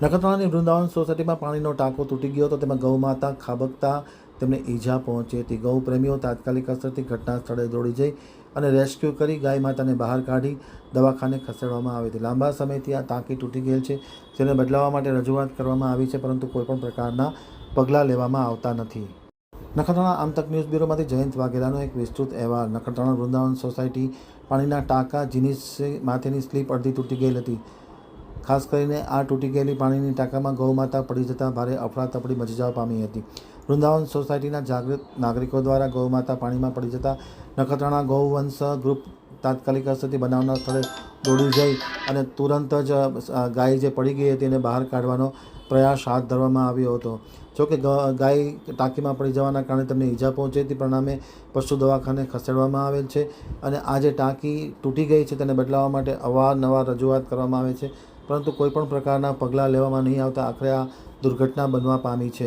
નખત્રાણાની વૃંદાવન સોસાયટીમાં પાણીનો ટાંકો તૂટી ગયો હતો તેમાં ગૌમાતા ખાબકતા, તેમને ઈજા પહોંચી હતી. ગૌ પ્રેમીઓ તાત્કાલિક અસરથી ઘટના સ્થળે દોડી જઈ અને રેસ્ક્યુ કરી ગાય માતાને બહાર કાઢી દવાખાને ખસેડવામાં આવી હતી. લાંબા સમયથી આ ટાંકી તૂટી ગયેલ છે. જેને બદલાવવા માટે રજૂઆત કરવામાં આવી છે, પરંતુ કોઈપણ પ્રકારના પગલાં લેવામાં આવતા નથી. નખત્રાણા આમતક ન્યૂઝ બ્યુરોમાંથી જયંત વાઘેલાનો એક વિસ્તૃત અહેવાલ. નખત્રાણા વૃંદાવન સોસાયટી પાણીના ટાંકા જીની માથેની સ્લીપ અડધી તૂટી ગયેલ હતી. ખાસ કરીને આ તૂટી ગયેલી પાણીની ટાંકામાં ગૌમાતા પડી જતાં ભારે અફડાતફડી મચી જવા પામી હતી. વૃંદાવન સોસાયટીના જાગૃત નાગરિકો દ્વારા ગૌમાતા પાણીમાં પડી જતાં નખત્રાણા ગૌવંશ ગ્રુપ તાત્કાલિક અસરથી બનાવના સ્થળે દોડી જઈ અને તુરંત જ ગાય જે પડી ગઈ હતી એને બહાર કાઢવાનો પ્રયાસ હાથ ધરવામાં આવ્યો હતો. જોકે ગાય ટાંકીમાં પડી જવાના કારણે તેમને ઈજા પહોંચી હતી. પરિણામે પશુ દવાખાને ખસેડવામાં આવેલ છે અને આ જે ટાંકી તૂટી ગઈ છે તેને બદલાવવા માટે અવારનવાર રજૂઆત કરવામાં આવે છે. પરંતુ કોઈપણ પ્રકારના પગલાં લેવામાં નહીં આવતા આખરે આ દુર્ઘટના બનવા પામી છે.